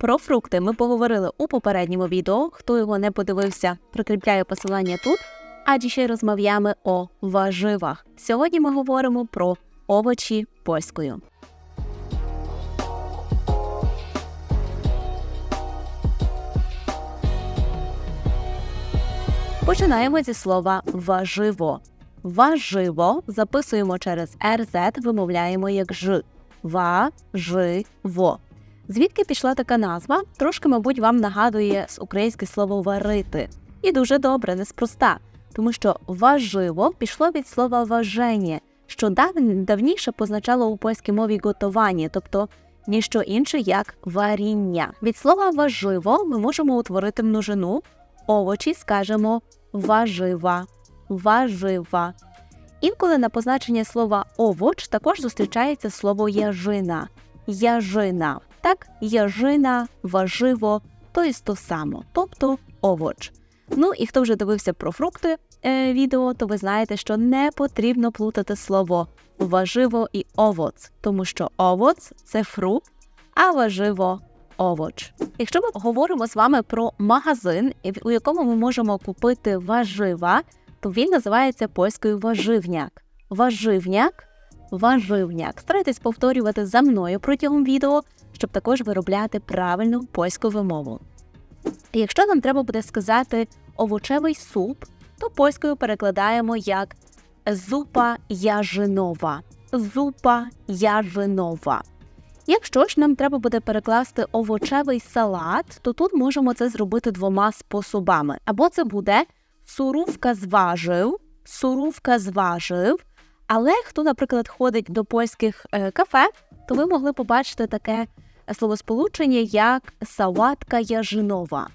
Про фрукти ми поговорили у попередньому відео. Хто його не подивився, прикріпляю посилання тут. А ще розмовляємо о важивах. Сьогодні ми говоримо про овочі польською. Починаємо зі слова важиво. Важиво записуємо через РЗ, вимовляємо як ж. Ва-жи-во. Звідки пішла така назва? Трошки, мабуть, вам нагадує з українське слово варити. І дуже добре, неспроста, тому що важиво пішло від слова важення, що дав- давніше позначало у польській мові готування, тобто ніщо інше як варіння. Від слова важиво ми можемо утворити множину. Овочі скажемо важива, важива. Інколи на позначення слова овоч також зустрічається слово яжина. Яжина. Так, яжина, важиво, то є то само, тобто овоч. Ну і хто вже дивився про фрукти е, відео, то ви знаєте, що не потрібно плутати слово важиво і овоц, тому що овоц це фрукт, а важиво овоч. Якщо ми говоримо з вами про магазин, у якому ми можемо купити важива, то він називається польською важивняк. Важивняк, важивняк. Старайтесь повторювати за мною протягом відео, щоб також виробляти правильну польську вимову. Якщо нам треба буде сказати овочевий суп, то польською перекладаємо як зупа яжинова. Зупа яжинова. Якщо ж нам треба буде перекласти овочевий салат, то тут можемо це зробити двома способами. Або це буде сурувка зважив, сурувка зважив. Але хто, наприклад, ходить до польських е, кафе, то ви могли побачити таке словосполучення, як саватка яжинова.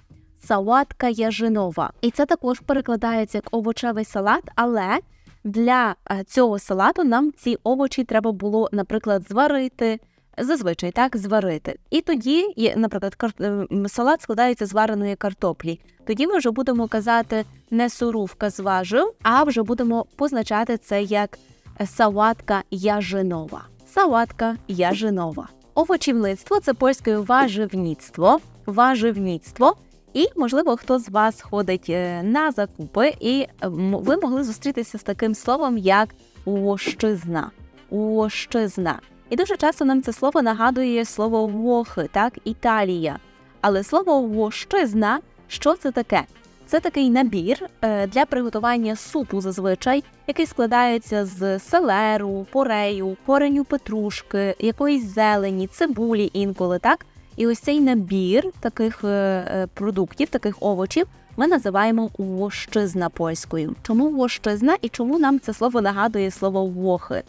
Саватка яжинова. І це також перекладається як овочевий салат, але для е, цього салату нам ці овочі треба було, наприклад, зварити. Зазвичай так зварити. І тоді, наприклад, е, салат складається з вареної картоплі. Тоді ми вже будемо казати не сурувка зважив, а вже будемо позначати це як саватка яжинова. Саватка яжинова. Овочівництво це польською важивництво, важивництво. І, можливо, хто з вас ходить е, на закупи, і ви могли зустрітися з таким словом, як вощизна. Вощизна. І дуже часто нам це слово нагадує слово вохи, так, Італія. Але слово вощизна, що це таке? Це такий набір е, для приготування супу зазвичай, який складається з селеру, порею, кореню петрушки, якоїсь зелені, цибулі інколи, так? І ось цей набір таких е, е, продуктів, таких овочів, ми називаємо вощизна польською. Чому вощизна і чому нам це слово нагадує слово вохи?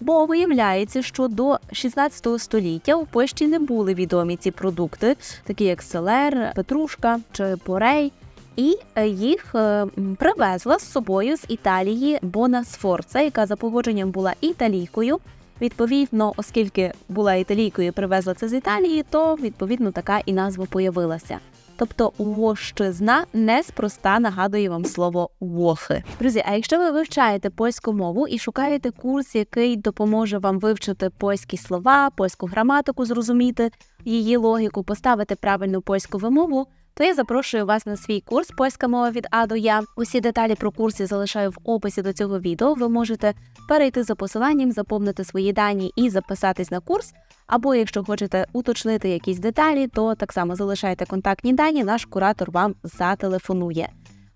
Бо виявляється, що до 16 століття у Польщі не були відомі ці продукти, такі як селер, петрушка чи порей. І е, їх е, привезла з собою з Італії Бона Сфорца, яка за погодженням була італійкою. Відповідно, оскільки була італійкою привезла це з Італії, то відповідно така і назва появилася. Тобто вощизна неспроста нагадує вам слово вохи. Друзі, а якщо ви вивчаєте польську мову і шукаєте курс, який допоможе вам вивчити польські слова, польську граматику, зрозуміти її логіку, поставити правильну польську вимову, то я запрошую вас на свій курс Польська мова від А до Я. Усі деталі про курс я залишаю в описі до цього відео. Ви можете перейти за посиланням, заповнити свої дані і записатись на курс. Або якщо хочете уточнити якісь деталі, то так само залишайте контактні дані. Наш куратор вам зателефонує.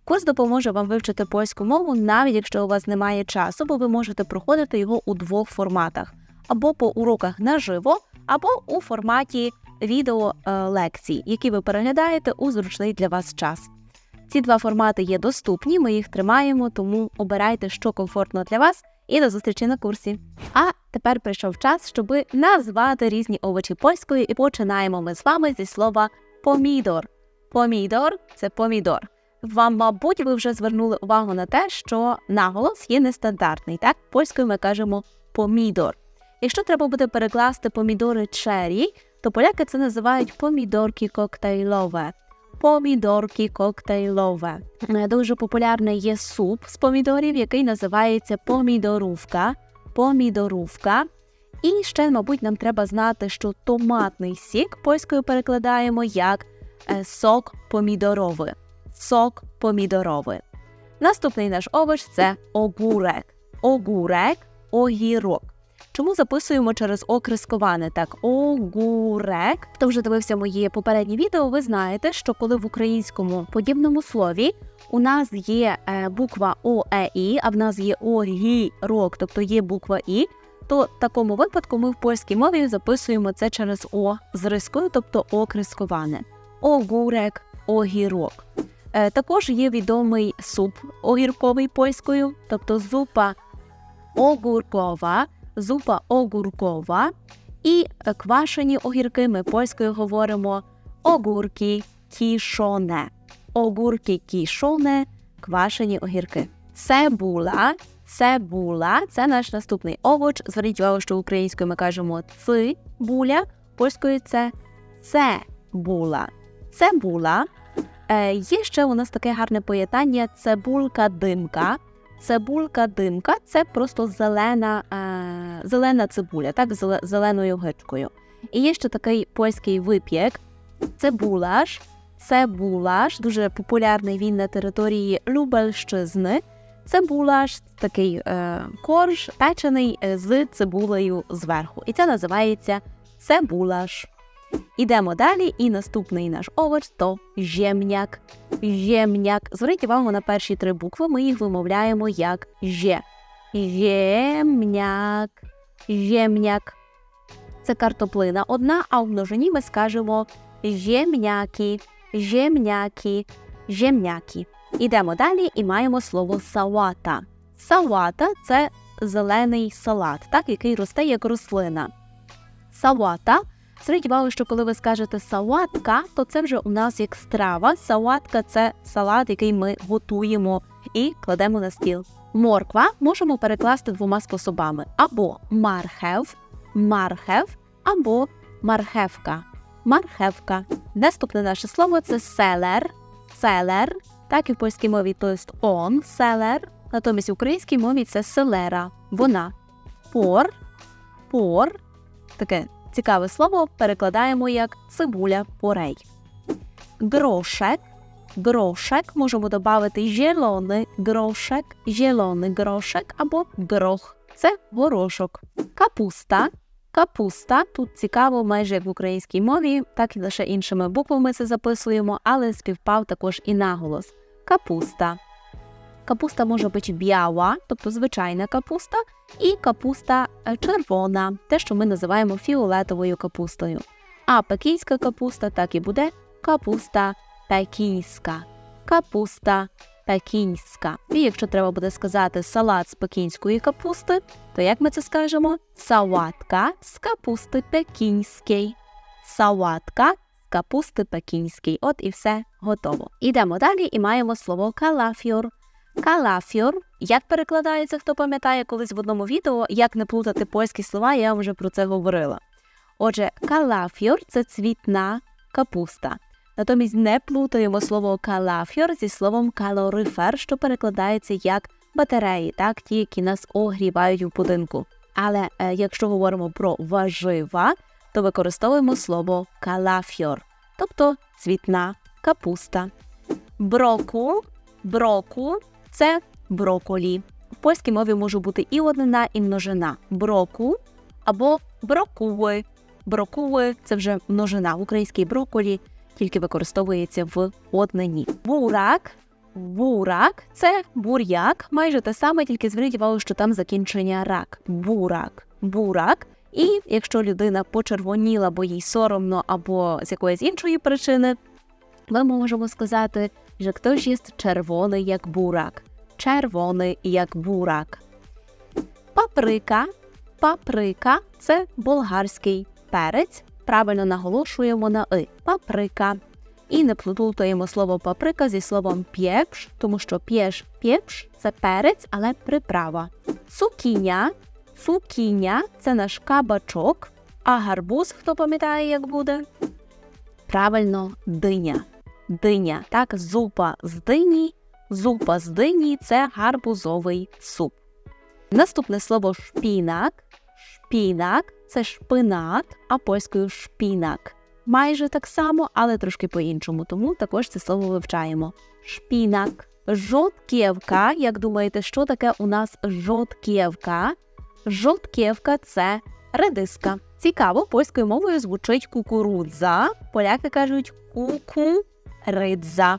Курс допоможе вам вивчити польську мову, навіть якщо у вас немає часу, бо ви можете проходити його у двох форматах: або по уроках наживо, або у форматі відео е, лекцій, які ви переглядаєте у зручний для вас час. Ці два формати є доступні, ми їх тримаємо, тому обирайте, що комфортно для вас, і до зустрічі на курсі. А тепер прийшов час, щоб назвати різні овочі польською, і починаємо ми з вами зі слова помідор. Помідор це помідор. Вам, мабуть, ви вже звернули увагу на те, що наголос є нестандартний. Так, польською ми кажемо помідор. Якщо треба буде перекласти помідори чері, то поляки це називають помідорки коктейлове. Помідорки коктейлове. Е, Дуже популярний є суп з помідорів, який називається помідорувка. Помідорувка. І ще, мабуть, нам треба знати, що томатний сік польською перекладаємо як е, сок помідоровий. Сок помідоровий. Наступний наш овоч це огурек. Огурек, огірок. Чому записуємо через окресковане так? Огурек. Хто вже дивився моє попереднє відео, ви знаєте, що коли в українському подібному слові у нас є е, буква О, а в нас є огірок, тобто є буква І, то в такому випадку ми в польській мові записуємо це через О з рискою, тобто окресковане. Огурек, огірок. Е, також є відомий суп огірковий польською, тобто зупа огуркова, зупа огуркова. І квашені огірки ми польською говоримо огурки кішоне. Огурки кішоне, квашені огірки. Цебула, цебула це наш наступний овоч. Зверніть увагу, що українською ми кажемо цибуля, польською це цебула. Цебула. Е, є ще у нас таке гарне поєднання цибулька-димка. Цибулька-димка це просто зелена, е, зелена цибуля, так, зеле- зеленою гичкою. І є ще такий польський випік цибулаш. Цибулаш, дуже популярний він на території Любельщизни. Цибулаш такий е, корж, печений е, з цибулею зверху. І це називається цибулаш. Ідемо далі, і наступний наш овоч то жемняк. Жемняк. Зверніть увагу на перші три букви, ми їх вимовляємо як же. Жемняк. Жемняк. Це картоплина одна, а в множині ми скажемо жемняки, жемняки, жемняки. Ідемо далі і маємо слово салата. Салата це зелений салат, так, який росте як рослина. Салата. Зверніть увагу, що коли ви скажете салатка, то це вже у нас як страва. Салатка це салат, який ми готуємо і кладемо на стіл. Морква можемо перекласти двома способами: або мархев, мархев, або мархевка. Мархевка. Наступне наше слово це селер. Селер. Так і в польській мові то есть он, селер. Натомість в українській мові це селера. Вона. Пор, пор. Таке цікаве слово перекладаємо як цибуля порей. Грошек. Грошек можемо додати зелений грошек, зелений грошек або грох. Це горошок. Капуста. Капуста тут цікаво, майже як в українській мові, так і лише іншими буквами це записуємо, але співпав також і наголос. Капуста. Капуста може бути біала, тобто звичайна капуста, і капуста е, червона, те, що ми називаємо фіолетовою капустою. А пекінська капуста так і буде капуста пекінська. Капуста пекінська. І якщо треба буде сказати салат з пекінської капусти, то як ми це скажемо? Саватка з капусти пекінської. Саватка з капусти пекінської. От і все готово. Ідемо далі і маємо слово калафіор. Калафіор. Як перекладається, хто пам'ятає колись в одному відео, як не плутати польські слова, я вже про це говорила. Отже, калафіор це цвітна капуста. Натомість не плутаємо слово калафіор зі словом калорифер, що перекладається як батареї, так, ті, які нас огрівають у будинку. Але е, якщо говоримо про важива, то використовуємо слово калафіор, тобто цвітна капуста. Брокул, брокул це броколі. В польській мові може бути і однина, і множина. Броку або брокули. Брокули це вже множина. В українській броколі тільки використовується в однині. Бурак. Бурак це бур'як, майже те саме, тільки зверніть увагу, що там закінчення рак. Бурак. Бурак. І якщо людина почервоніла, бо їй соромно або з якоїсь іншої причини, ми можемо сказати, що хтось є червоний як бурак. Червоний як бурак. Паприка. Паприка це болгарський перець. Правильно наголошуємо на и. Паприка. І не плутаємо слово паприка зі словом п'єпш, тому що п'єш п'єпш це перець, але приправа. Цукіня. Цукіня це наш кабачок, а гарбуз, хто пам'ятає, як буде? Правильно, диня. Диня. Так, зупа з дині. Зупа з дині це гарбузовий суп. Наступне слово шпінак. Шпінак це шпинат, а польською шпінак. Майже так само, але трошки по-іншому, тому також це слово вивчаємо. Шпінак. Жовтківка. Як думаєте, що таке у нас жовтківка? Жовтківка це редиска. Цікаво, польською мовою звучить кукурудза. Поляки кажуть кукуридза.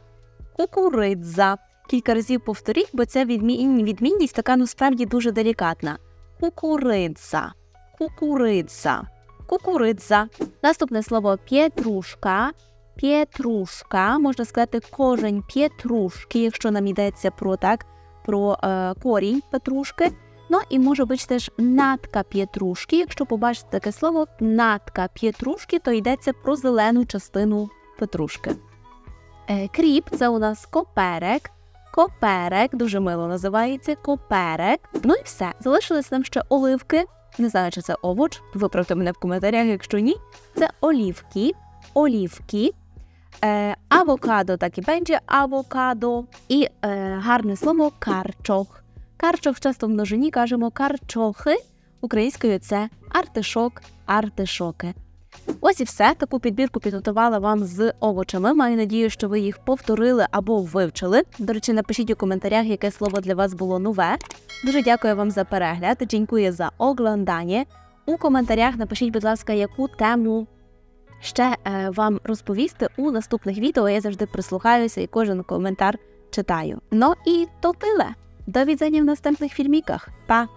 Кукуридза. Кілька разів повторіть, бо ця відмінність така ну справді дуже делікатна. Кукуридза. Кукуридза. Кукуридза. Наступне слово п'єтрушка. П'єтрушка, можна сказати, кожень п'єтрушки, якщо нам йдеться про так, про е, корінь петрушки. Ну і може бути теж натка п'єтрушки. Якщо побачите таке слово натка п'єтрушки, то йдеться про зелену частину петрушки. Е, кріп це у нас коперек. Коперек, дуже мило називається коперек. Ну і все. Залишились нам ще оливки. Не знаю, чи це овоч. Виправте мене в коментарях, якщо ні. Це олівки. Олівки. Е, авокадо так і będzie авокадо. І е, гарне слово карчох. Карчох часто в множині кажемо карчохи. Українською це артишок, артишоки. Ось і все. Таку підбірку підготувала вам з овочами. Маю надію, що ви їх повторили або вивчили. До речі, напишіть у коментарях, яке слово для вас було нове. Дуже дякую вам за перегляд. Дякую за оглядання. У коментарях напишіть, будь ласка, яку тему ще е, вам розповісти у наступних відео. Я завжди прислухаюся і кожен коментар читаю. Ну і то тиле. До відзення в наступних фільміках. Па!